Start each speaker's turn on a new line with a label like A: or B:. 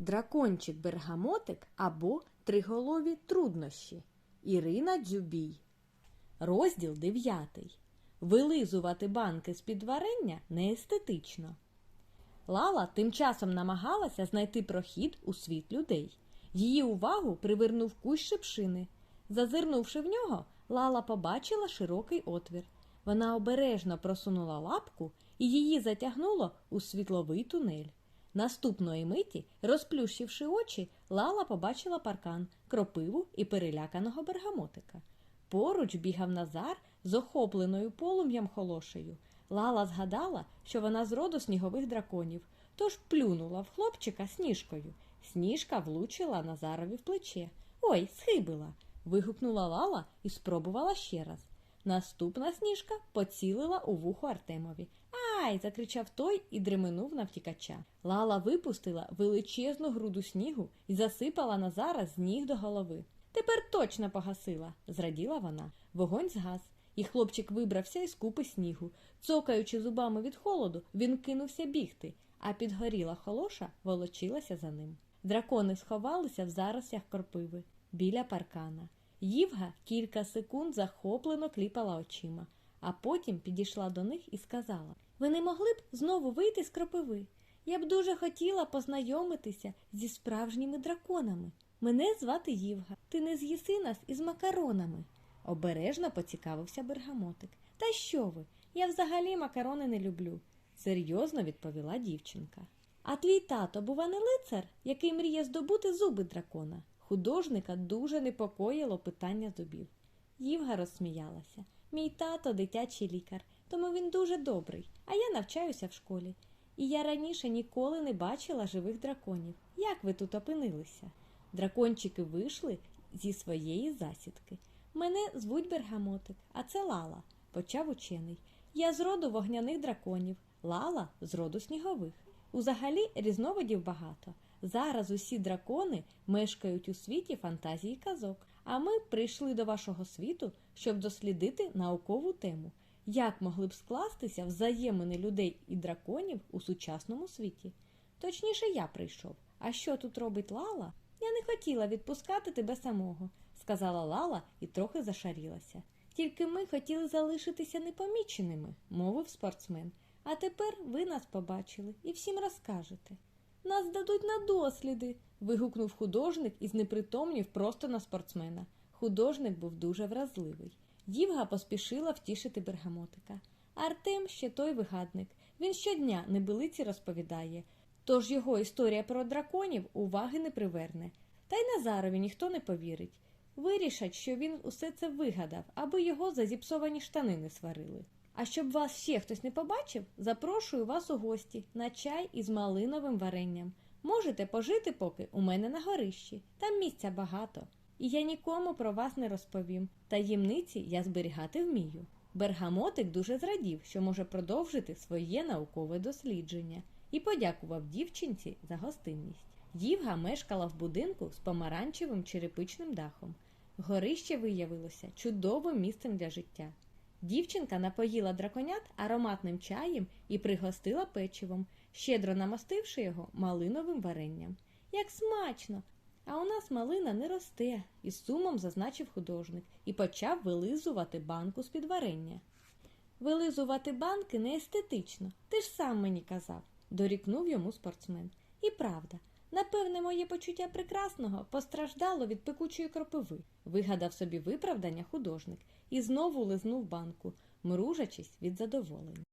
A: Дракончик Бергамотик або Триголові труднощі. Ірина Дзюбій. Розділ 9. Вилизувати банки з-під варення неестетично. Лала тим часом намагалася знайти прохід у світ людей. Її увагу привернув кущ шипшини. Зазирнувши в нього, Лала побачила широкий отвір. Вона обережно просунула лапку і її затягнуло у світловий тунель. Наступної миті, розплющивши очі, Лала побачила паркан, кропиву і переляканого бергамотика. Поруч бігав Назар з охопленою полум'ям холошею. Лала згадала, що вона з роду снігових драконів, тож плюнула в хлопчика сніжкою. Сніжка влучила Назарові в плече. Ой, схибила. вигукнула Лала і спробувала ще раз. Наступна сніжка поцілила у вухо Артемові. Ай! закричав той і дременув на втікача. Лала випустила величезну груду снігу і засипала Назара з ніг до голови. Тепер точно погасила, зраділа вона. Вогонь згас, і хлопчик вибрався із купи снігу. Цокаючи зубами від холоду, він кинувся бігти, а підгоріла холоша волочилася за ним. Дракони сховалися в заросях кропиви біля паркана. Ївга кілька секунд захоплено кліпала очима, а потім підійшла до них і сказала: Ви не могли б знову вийти з кропиви? Я б дуже хотіла познайомитися зі справжніми драконами. Мене звати Ївга. Ти не з'їси нас із макаронами. Обережно поцікавився бергамотик. Та що ви? Я взагалі макарони не люблю, серйозно відповіла дівчинка. А твій тато, бува, не лицар, який мріє здобути зуби дракона. Художника дуже непокоїло питання зубів. Ївга розсміялася. Мій тато дитячий лікар, тому він дуже добрий, а я навчаюся в школі. І я раніше ніколи не бачила живих драконів. Як ви тут опинилися? Дракончики вийшли зі своєї засідки. Мене звуть Бергамотик, а це Лала, почав учений. Я з роду вогняних драконів, Лала з роду снігових. Узагалі різновидів багато. Зараз усі дракони мешкають у світі фантазії казок, а ми прийшли до вашого світу, щоб дослідити наукову тему. Як могли б скластися взаємини людей і драконів у сучасному світі? Точніше, я прийшов. А що тут робить Лала? Я не хотіла відпускати тебе самого, сказала Лала і трохи зашарілася. Тільки ми хотіли залишитися непоміченими, мовив спортсмен. А тепер ви нас побачили і всім розкажете. Нас дадуть на досліди. вигукнув художник і знепритомнів просто на спортсмена. Художник був дуже вразливий. Дівга поспішила втішити бергамотика. Артем ще той вигадник. Він щодня небилиці розповідає, тож його історія про драконів уваги не приверне. Та й Назарові ніхто не повірить. Вирішать, що він усе це вигадав, аби його за зіпсовані штани не сварили. А щоб вас ще хтось не побачив, запрошую вас у гості на чай із малиновим варенням. Можете пожити поки у мене на горищі, там місця багато. І я нікому про вас не розповім. Таємниці я зберігати вмію. Бергамотик дуже зрадів, що може продовжити своє наукове дослідження, і подякував дівчинці за гостинність. Дівга мешкала в будинку з помаранчевим черепичним дахом. Горище виявилося чудовим місцем для життя. Дівчинка напоїла драконят ароматним чаєм і пригостила печивом, щедро намастивши його малиновим варенням. Як смачно! А у нас малина не росте, із сумом зазначив художник і почав вилизувати банку з-під варення. Вилизувати банки не естетично, ти ж сам мені казав, дорікнув йому спортсмен. І правда, напевне, моє почуття прекрасного постраждало від пекучої кропиви, вигадав собі виправдання художник і знову лизнув банку, мружачись від задоволення.